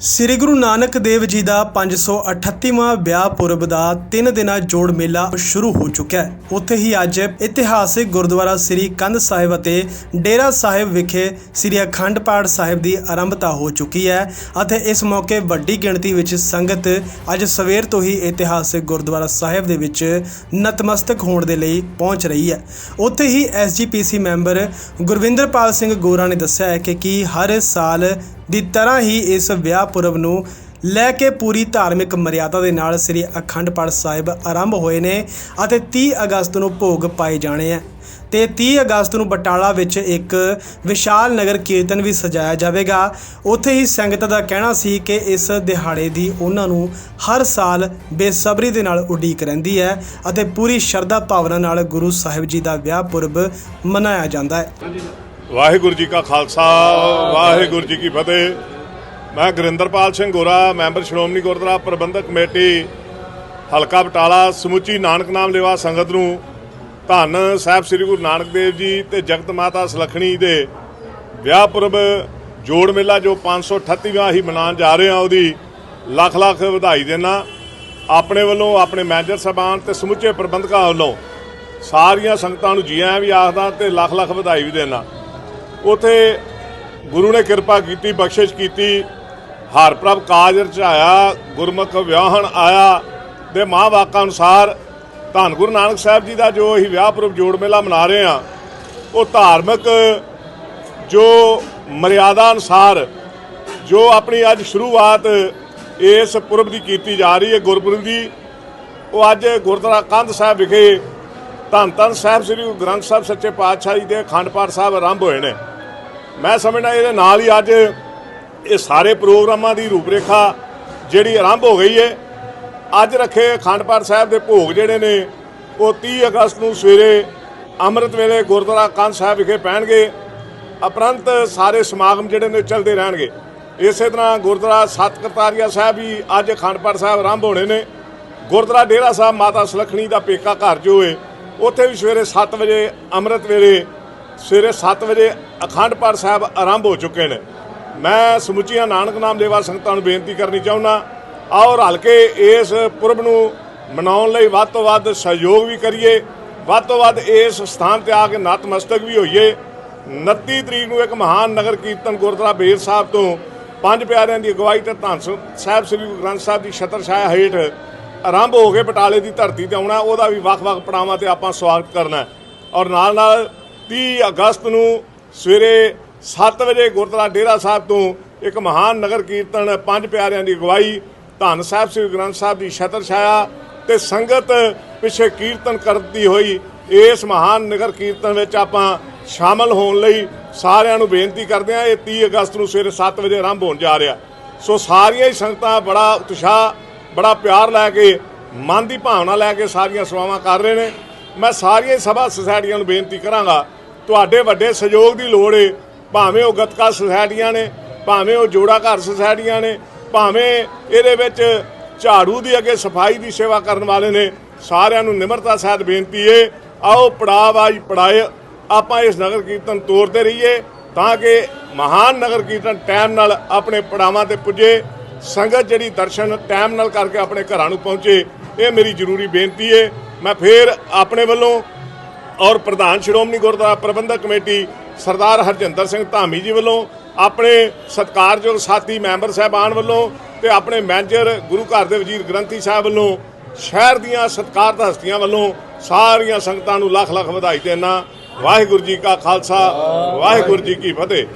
ਸ੍ਰੀ ਗੁਰੂ ਨਾਨਕ ਦੇਵ ਜੀ ਦਾ 538ਵਾਂ ਵਿਆਹ ਪੁਰਬ ਦਾ 3 ਦਿਨਾਂ ਜੋੜ ਮੇਲਾ ਸ਼ੁਰੂ ਹੋ ਚੁੱਕਿਆ ਹੈ। ਉੱਥੇ ਹੀ ਅੱਜ ਇਤਿਹਾਸਿਕ ਗੁਰਦੁਆਰਾ ਸ੍ਰੀ ਕੰਧ ਸਾਹਿਬ ਅਤੇ ਡੇਰਾ ਸਾਹਿਬ ਵਿਖੇ ਸ੍ਰੀ ਅਖੰਡ ਪਾਠ ਸਾਹਿਬ ਦੀ ਆਰੰਭਤਾ ਹੋ ਚੁੱਕੀ ਹੈ ਅਤੇ ਇਸ ਮੌਕੇ ਵੱਡੀ ਗਿਣਤੀ ਵਿੱਚ ਸੰਗਤ ਅੱਜ ਸਵੇਰ ਤੋਂ ਹੀ ਇਤਿਹਾਸਿਕ ਗੁਰਦੁਆਰਾ ਸਾਹਿਬ ਦੇ ਵਿੱਚ ਨਤਮਸਤਕ ਹੋਣ ਦੇ ਲਈ ਪਹੁੰਚ ਰਹੀ ਹੈ। ਉੱਥੇ ਹੀ ਐਸਜੀਪੀਸੀ ਮੈਂਬਰ ਗੁਰਵਿੰਦਰਪਾਲ ਸਿੰਘ ਗੋਰਾ ਨੇ ਦੱਸਿਆ ਹੈ ਕਿ ਕੀ ਹਰ ਸਾਲ ਦੀ ਤਰ੍ਹਾਂ ਹੀ ਇਸ ਵਿਆਹ ਪੁਰਬ ਨੂੰ ਲੈ ਕੇ ਪੂਰੀ ਧਾਰਮਿਕ ਮਰਿਆਦਾ ਦੇ ਨਾਲ ਸ੍ਰੀ ਅਖੰਡ ਪਾਠ ਸਾਹਿਬ ਆਰੰਭ ਹੋਏ ਨੇ ਅਤੇ 30 ਅਗਸਤ ਨੂੰ ਭੋਗ ਪਾਏ ਜਾਣੇ ਆ। ਤੇ 30 ਅਗਸਤ ਨੂੰ ਬਟਾਲਾ ਵਿੱਚ ਇੱਕ ਵਿਸ਼ਾਲ ਨਗਰ ਕੀਰਤਨ ਵੀ ਸਜਾਇਆ ਜਾਵੇਗਾ। ਉੱਥੇ ਹੀ ਸੰਗਤ ਦਾ ਕਹਿਣਾ ਸੀ ਕਿ ਇਸ ਦਿਹਾੜੇ ਦੀ ਉਹਨਾਂ ਨੂੰ ਹਰ ਸਾਲ ਬੇਸਬਰੀ ਦੇ ਨਾਲ ਉਡੀਕ ਰਹਿੰਦੀ ਹੈ ਅਤੇ ਪੂਰੀ ਸ਼ਰਧਾ ਭਾਵਨਾ ਨਾਲ ਗੁਰੂ ਸਾਹਿਬ ਜੀ ਦਾ ਵਿਆਹ ਪੁਰਬ ਮਨਾਇਆ ਜਾਂਦਾ ਹੈ। ਵਾਹਿਗੁਰੂ ਜੀ ਕਾ ਖਾਲਸਾ, ਵਾਹਿਗੁਰੂ ਜੀ ਕੀ ਫਤਿਹ। ਮੈਂ ਗੁਰਿੰਦਰਪਾਲ ਸਿੰਘ ਗੋਰਾ, ਮੈਂਬਰ ਸ਼੍ਰੋਮਣੀ ਗੁਰਦੁਆਰਾ ਪ੍ਰਬੰਧਕ ਕਮੇਟੀ, ਹਲਕਾ ਬਟਾਲਾ, ਸਮੁੱਚੀ ਨਾਨਕ ਨਾਮ ਲੇਵਾ ਸੰਗਤ ਨੂੰ ਧੰਨ ਸਾਹਿਬ ਸ੍ਰੀ ਗੁਰੂ ਨਾਨਕ ਦੇਵ ਜੀ ਤੇ ਜਗਤ ਮਾਤਾ ਸੁਲੱਖਣੀ ਦੇ ਵਿਆਹ ਪੁਰਬ ਜੋੜ ਮੇਲਾ ਜੋ 538ਵਾਂ ਹੀ ਮਨਾਉਣ ਜਾ ਰਹੇ ਹਾਂ, ਉਹਦੀ ਲੱਖ ਲੱਖ ਵਧਾਈ ਦੇਣਾ ਆਪਣੇ ਵੱਲੋਂ ਆਪਣੇ ਮੈਨੇਜਰ ਸਾਹਿਬਾਨ ਤੇ ਸਮੁੱਚੇ ਪ੍ਰਬੰਧਕਾਂ ਵੱਲੋਂ ਸਾਰੀਆਂ ਸੰਗਤਾਂ ਨੂੰ ਜੀ ਆਇਆਂ ਵੀ ਆਖਦਾ ਤੇ ਲੱਖ ਲੱਖ ਵਧਾਈ ਵੀ ਦੇਣਾ ਉਥੇ ਗੁਰੂ ਨੇ ਕਿਰਪਾ ਕੀਤੀ, ਬਖਸ਼ਿਸ਼ ਕੀਤੀ। ਹਰ ਪ੍ਰਭ ਕਾਜ ਰਚਾਇਆ, ਗੁਰਮੁਖ ਵਿਆਹਣ ਆਇਆ ਦੇ ਮਾਂ ਵਾਕਾਂ ਅਨੁਸਾਰ ਧੰਨ ਗੁਰੂ ਨਾਨਕ ਸਾਹਿਬ ਜੀ ਦਾ ਜੋ ਅਸੀਂ ਵਿਆਹ ਪੁਰਬ ਜੋੜ ਮੇਲਾ ਮਨਾ ਰਹੇ ਹਾਂ, ਉਹ ਧਾਰਮਿਕ ਜੋ ਮਰਿਆਦਾ ਅਨੁਸਾਰ ਜੋ ਆਪਣੀ ਅੱਜ ਸ਼ੁਰੂਆਤ ਇਸ ਪੁਰਬ ਦੀ ਕੀਤੀ ਜਾ ਰਹੀ ਹੈ, ਗੁਰਪੁਰਬ ਦੀ, ਉਹ ਅੱਜ ਗੁਰਦੁਆਰਾ ਕੰਧ ਸਾਹਿਬ ਵਿਖੇ ਧੰਨ ਧੰਨ ਸਾਹਿਬ ਸ੍ਰੀ ਗੁਰੂ ਗ੍ਰੰਥ ਸਾਹਿਬ ਸੱਚੇ ਪਾਤਸ਼ਾਹ ਜੀ ਦੇ ਅਖੰਡ ਪਾਠ ਸਾਹਿਬ ਆਰੰਭ ਹੋਏ ਨੇ। ਮੈਂ ਸਮਝਦਾ ਇਹਦੇ ਨਾਲ ਹੀ ਅੱਜ ਇਹ ਸਾਰੇ ਪ੍ਰੋਗਰਾਮਾਂ ਦੀ ਰੂਪਰੇਖਾ ਜਿਹੜੀ ਆਰੰਭ ਹੋ ਗਈ ਹੈ। ਅੱਜ ਰੱਖੇ ਅਖੰਡ ਪਾਠ ਸਾਹਿਬ ਦੇ ਭੋਗ ਜਿਹੜੇ ਨੇ, ਉਹ 30 ਅਗਸਤ ਨੂੰ ਸਵੇਰੇ ਅੰਮ੍ਰਿਤ ਵੇਲੇ ਗੁਰਦੁਆਰਾ ਕੰਧ ਸਾਹਿਬ ਵਿਖੇ ਪੈਣਗੇ। ਉਪਰੰਤ ਸਾਰੇ ਸਮਾਗਮ ਜਿਹੜੇ ਨੇ, ਚੱਲਦੇ ਰਹਿਣਗੇ। ਇਸੇ ਤਰ੍ਹਾਂ ਗੁਰਦੁਆਰਾ ਸਤ ਕਰਤਾਰੀਆ ਸਾਹਿਬ ਵੀ ਅੱਜ ਅਖੰਡ ਪਾਠ ਸਾਹਿਬ ਆਰੰਭ ਹੋਣੇ ਨੇ। ਗੁਰਦੁਆਰਾ ਡੇਰਾ ਸਾਹਿਬ ਮਾਤਾ ਸੁਲੱਖਣੀ ਦਾ ਪੇਕਾ ਘਰ ਜੋ ਹੈ ਉੱਥੇ ਵੀ ਸਵੇਰੇ 7 ਵਜੇ ਅੰਮ੍ਰਿਤ ਵੇਲੇ, ਸਵੇਰੇ 7 ਵਜੇ ਅਖੰਡ ਪਾਠ ਸਾਹਿਬ ਆਰੰਭ ਹੋ ਚੁੱਕੇ ਨੇ। ਮੈਂ ਸਮੁੱਚੀਆਂ ਨਾਨਕ ਨਾਮ ਲੇਵਾ ਸੰਗਤਾਂ ਨੂੰ ਬੇਨਤੀ ਕਰਨੀ ਚਾਹੁੰਦਾ ਆਓ ਰਲ ਕੇ ਇਸ ਪੁਰਬ ਨੂੰ ਮਨਾਉਣ ਲਈ ਵੱਧ ਤੋਂ ਵੱਧ ਸਹਿਯੋਗ ਵੀ ਕਰੀਏ, ਵੱਧ ਤੋਂ ਵੱਧ ਇਸ ਸਥਾਨ ਤੇ ਆ ਕੇ ਨਤਮਸਤਕ ਵੀ ਹੋਈਏ। 29 ਤਰੀਕ ਨੂੰ ਇੱਕ ਮਹਾਨ ਨਗਰ ਕੀਰਤਨ ਗੁਰਦੁਆਰਾ ਬੇਰ ਸਾਹਿਬ ਤੋਂ ਪੰਜ ਪਿਆਰਿਆਂ ਦੀ ਅਗਵਾਈ ਤੇ ਧੰਨ ਸਾਹਿਬ ਸ੍ਰੀ ਗੁਰੂ ਗ੍ਰੰਥ ਸਾਹਿਬ ਦੀ ਛਤਰ ਛਾਇਆ ਹੇਠ ਆਰੰਭ ਹੋ ਕੇ ਬਟਾਲੇ ਦੀ ਧਰਤੀ ਤੇ ਆਉਣਾ, ਉਹਦਾ ਵੀ ਵੱਖ-ਵੱਖ ਪੜਾਵਾਂ ਤੇ ਆਪਾਂ ਸਵਾਗਤ ਕਰਨਾ ਔਰ ਨਾਲ ਨਾਲ 30 ਅਗਸਤ ਨੂੰ ਸਵੇਰੇ 7 ਵਜੇ ਗੁਰਦੁਆਰਾ ਡੇਰਾ ਸਾਹਿਬ ਤੋਂ ਇੱਕ ਮਹਾਨ ਨਗਰ ਕੀਰਤਨ ਪੰਜ ਪਿਆਰਿਆਂ ਦੀ ਅਗਵਾਈ ਧੰਨ ਸਾਹਿਬ ਸ੍ਰੀ ਗ੍ਰੰਥ ਸਾਹਿਬ ਦੀ ਛਤਰ ਛਾਇਆ ਤੇ ਸੰਗਤ ਪਿੱਛੇ ਕੀਰਤਨ ਕਰਦੀ ਹੋਈ ਇਸ ਮਹਾਨ ਨਗਰ ਕੀਰਤਨ ਵਿੱਚ ਆਪਾਂ ਸ਼ਾਮਲ ਹੋਣ ਲਈ ਸਾਰਿਆਂ ਨੂੰ ਬੇਨਤੀ ਕਰਦੇ ਹਾਂ, ਇਹ 30 ਅਗਸਤ ਨੂੰ ਸਵੇਰੇ 7 ਵਜੇ ਆਰੰਭ ਹੋਣ ਜਾ ਰਿਹਾ। ਸੋ ਸਾਰੀਆਂ ਹੀ ਸੰਗਤਾਂ ਬੜਾ ਉਤਸ਼ਾਹ, ਬੜਾ ਪਿਆਰ ਲੈ ਕੇ, ਮਨ ਦੀ ਭਾਵਨਾ ਲੈ ਕੇ ਸਾਰੀਆਂ ਸੇਵਾਵਾਂ ਕਰ ਰਹੇ ਨੇ। ਮੈਂ ਸਾਰੀਆਂ ਹੀ ਸਭਾ ਸੁਸਾਇਟੀਆਂ ਨੂੰ ਬੇਨਤੀ ਕਰਾਂਗਾ, ਤੁਹਾਡੇ ਵੱਡੇ ਸਹਿਯੋਗ ਦੀ ਲੋੜ ਏ ਭਾਵੇਂ ਉਹ ਗਤਕਾ ਸੁਸਾਇਟੀਆਂ ਨੇ, ਭਾਵੇਂ ਉਹ ਜੋੜਾ ਘਰ ਸੁਸਾਇਟੀਆਂ ਨੇ, ਭਾਵੇਂ ਇਹਦੇ ਵਿੱਚ ਝਾੜੂ ਦੀ ਅੱਗੇ ਸਫ਼ਾਈ ਦੀ ਸੇਵਾ ਕਰਨ ਵਾਲੇ ਨੇ, ਸਾਰਿਆਂ ਨੂੰ ਨਿਮਰਤਾ ਸਹਿਤ ਬੇਨਤੀ ਏ, ਆਓ ਪੜਾਅ ਵਾਜ ਪੜਾਏ, ਆਪਾਂ ਇਸ ਨਗਰ ਕੀਰਤਨ ਤੋਰਦੇ ਰਹੀਏ, ਤਾਂ ਕਿ ਮਹਾਨ ਨਗਰ ਕੀਰਤਨ ਟਾਈਮ ਨਾਲ ਆਪਣੇ ਪੜਾਵਾਂ ਤੇ ਪੁੱਜੇ, ਸੰਗਤ ਜਿਹੜੀ ਦਰਸ਼ਨ ਟਾਈਮ ਨਾਲ ਕਰਕੇ ਆਪਣੇ ਘਰਾਂ ਨੂੰ ਪਹੁੰਚੇ, ਇਹ ਮੇਰੀ ਜ਼ਰੂਰੀ ਬੇਨਤੀ ਏ। ਮੈਂ ਫੇਰ ਆਪਣੇ ਵੱਲੋਂ ਔਰ ਪ੍ਰਧਾਨ ਸ਼੍ਰੋਮਣੀ ਗੁਰਦੁਆਰਾ ਪ੍ਰਬੰਧਕ ਕਮੇਟੀ ਸਰਦਾਰ ਹਰਜਿੰਦਰ ਸਿੰਘ ਧਾਮੀ ਜੀ ਵੱਲੋਂ, ਆਪਣੇ ਸਤਿਕਾਰਯੋਗ ਸਾਥੀ ਮੈਂਬਰ ਸਾਹਿਬਾਨ ਵੱਲੋਂ ਤੇ ਆਪਣੇ ਮੈਨੇਜਰ ਗੁਰੂ ਘਰ ਦੇ ਵਜ਼ੀਰ ਗ੍ਰੰਥੀ ਸਾਹਿਬ ਵੱਲੋਂ ਸ਼ਹਿਰ ਦੀਆਂ ਸਤਿਕਾਰਤ ਹਸਤੀਆਂ ਵੱਲੋਂ ਸਾਰੀਆਂ ਸੰਗਤਾਂ ਨੂੰ ਲੱਖ ਲੱਖ ਵਧਾਈ ਦੇਣਾ ਵਾਹਿਗੁਰੂ ਜੀ ਕਾ ਖਾਲਸਾ, ਵਾਹਿਗੁਰੂ ਜੀ ਕੀ ਫਤਿਹ।